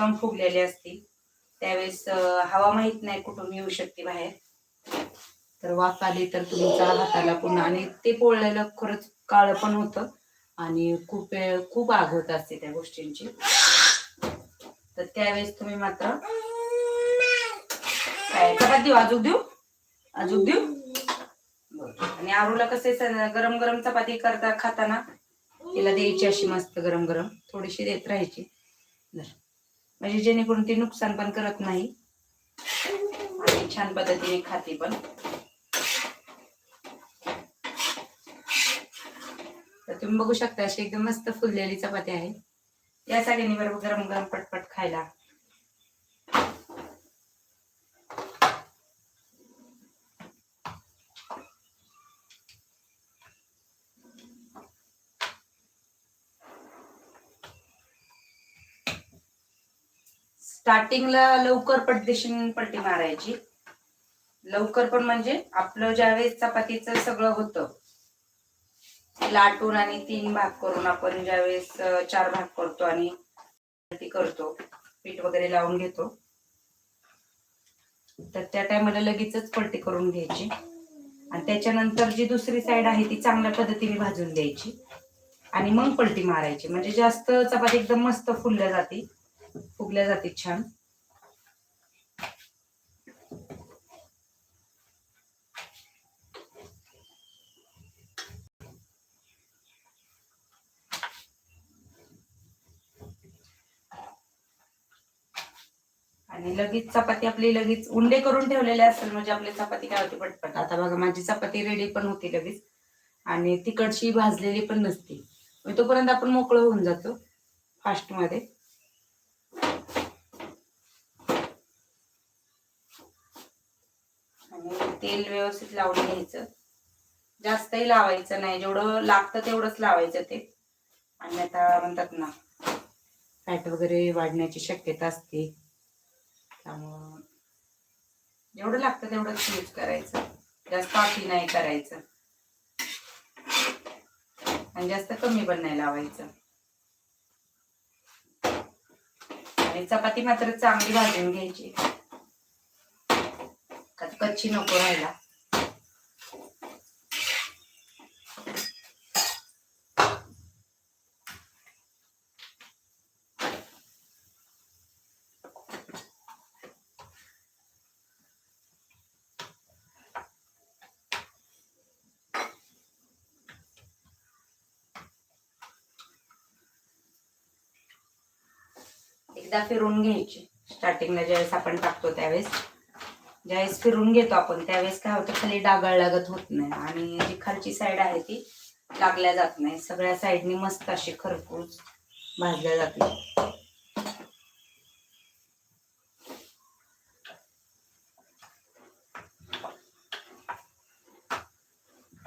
उत्तम फुगलेले असतील. त्यावेळेस हवा माहीत नाही कुठून येऊ शकते बाहेर. तर वाफ आली तर तुमच्या हाताला पुन्हा आणि ते पोळलेलं खरंच काळं पण होतं. आणि खूप वेळ खूप आग होत असते त्या गोष्टींची. तर त्यावेळेस तुम्ही मात्र काय देऊ अजूक देऊ? अजूक देऊ? आणि आरूला कसे गरम गरम चपाती करता खाताना तिला द्यायची अशी मस्त गरम गरम थोडीशी देत राहायची. म्हणजे जेणेकरून ती नुकसान पण करत नाही. आणि छान पद्धतीने खाते पण. तर तुम्ही बघू शकता अशी एकदम मस्त फुललेली चपाती आहे. या सगळ्यांनी बरोबर गरम गरम पटपट खायला. स्टार्टिंगला लवकर पटदेशीन पलटी मारायची. लवकर पण म्हणजे आपलं ज्यावेळेस चपातीचं सगळं होतं लाटून आणि तीन भाग करून आपण ज्यावेळेस चार भाग करतो आणि पलटी करतो पीठ वगैरे लावून घेतो. तर त्या टायमाला लगेचच पलटी करून घ्यायची. आणि त्याच्यानंतर जी दुसरी साईड आहे ती चांगल्या पद्धतीने भाजून द्यायची. आणि मग पलटी मारायची. म्हणजे जास्त चपाती एकदम मस्त फुलल्या जाते. फुगल्या जाते छान. आणि लगेच चपाती आपली लगेच उंडे करून ठेवलेले असेल म्हणजे आपली चपाती काय होती पटपट. आता बघा माझी चपाती रेडी पण होती लगेच. आणि तिकडची भाजलेली पण नसती. तोपर्यंत आपण मोकळं होऊन जातो फास्टमध्ये आणि तेल व्यवस्थित लावून घ्यायचं. जास्तही लावायचं नाही. जेवढं लागतं तेवढंच लावायचं ते. आणि आता म्हणतात ना फॅट वगैरे वाढण्याची शक्यता असते. त्यामुळं जेवढं लागतं तेवढंच यूज करायचं. जास्त आखी नाही करायचं. आणि जास्त कमी पण नाही लावायचं. आणि चपाती मात्र चांगली भाजून घ्यायची. कच्ची नको राहायला. एकदा फिरून घ्यायची. स्टार्टिंगला ज्यावेळेस आपण टाकतो त्यावेळेस. ज्यावेळेस फिरून घेतो आपण त्यावेळेस काय होतं खाली डागाळ लागत होत नाही. आणि जी खालची साईड आहे ती लागल्या जात नाही. सगळ्या साईडनी मस्त अशी खरपूस भाजल्या जाते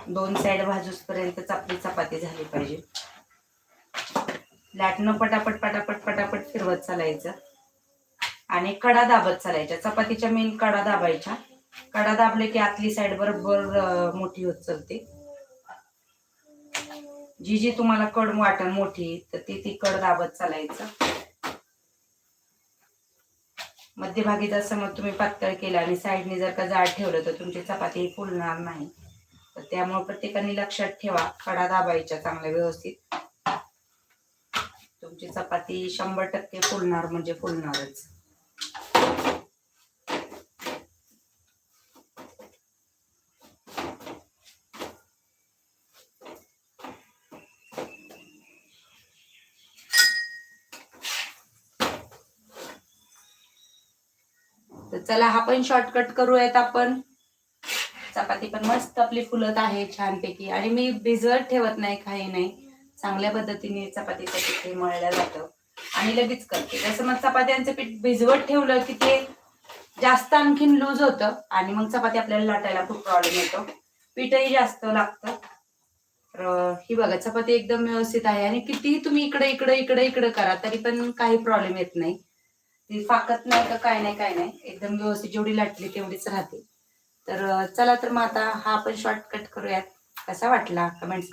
दोन साईड भाजूस पर्यंत आपली चपाती झाली पाहिजे. लाटणं पटापट पटापट पटापट फिरवत चालायचं. आणि कडा दाबत चालायच्या. चपातीच्या मेन कडा दाबायच्या. कडा दाबले की आतली साईड बरोबर मोठी होत चालते. जी जी तुम्हाला कड वाटण मोठी तर ती ती कड दाबत चालायचं. मध्यभागी जर समज तुम्ही पातळ केलं आणि साईडने जर का जाड ठेवलं तर तुमची चपाती फुलणार नाही. तर त्यामुळे प्रत्येकाने लक्षात ठेवा कडा दाबायच्या चांगल्या व्यवस्थित. तुमची चपाती शंभर टक्के फुलणार म्हणजे फुलणारच. तर चला हा पण शॉर्टकट करूयात आपण. चपाती पण मस्त आपली फुलत आहे छानपैकी. आणि मी भिजवत ठेवत नाही काही नाही. चांगल्या पद्धतीने चपातीचं पीठ हे मळलं जातं. आणि लगेच करते. जसं मग चपात्यांचं पीठ भिजवत ठेवलं की ते जास्त आणखीन लूज होतं आणि मग चपाती आपल्याला लाटायला खूप प्रॉब्लेम येतो. पीठही जास्त लागतं. तर ही बघा चपाती एकदम व्यवस्थित आहे. आणि कितीही तुम्ही इकडे इकडे इकडे इकडे करा तरी पण काही प्रॉब्लेम येत नाही. ती फाकत नाही का काय नाही काय नाही. एकदम व्यवस्थित जेवढी लाटली तेवढीच राहते. तर चला तर मग आता हा आपण शॉर्टकट करूयात. कसा वाटला? कमेंट्स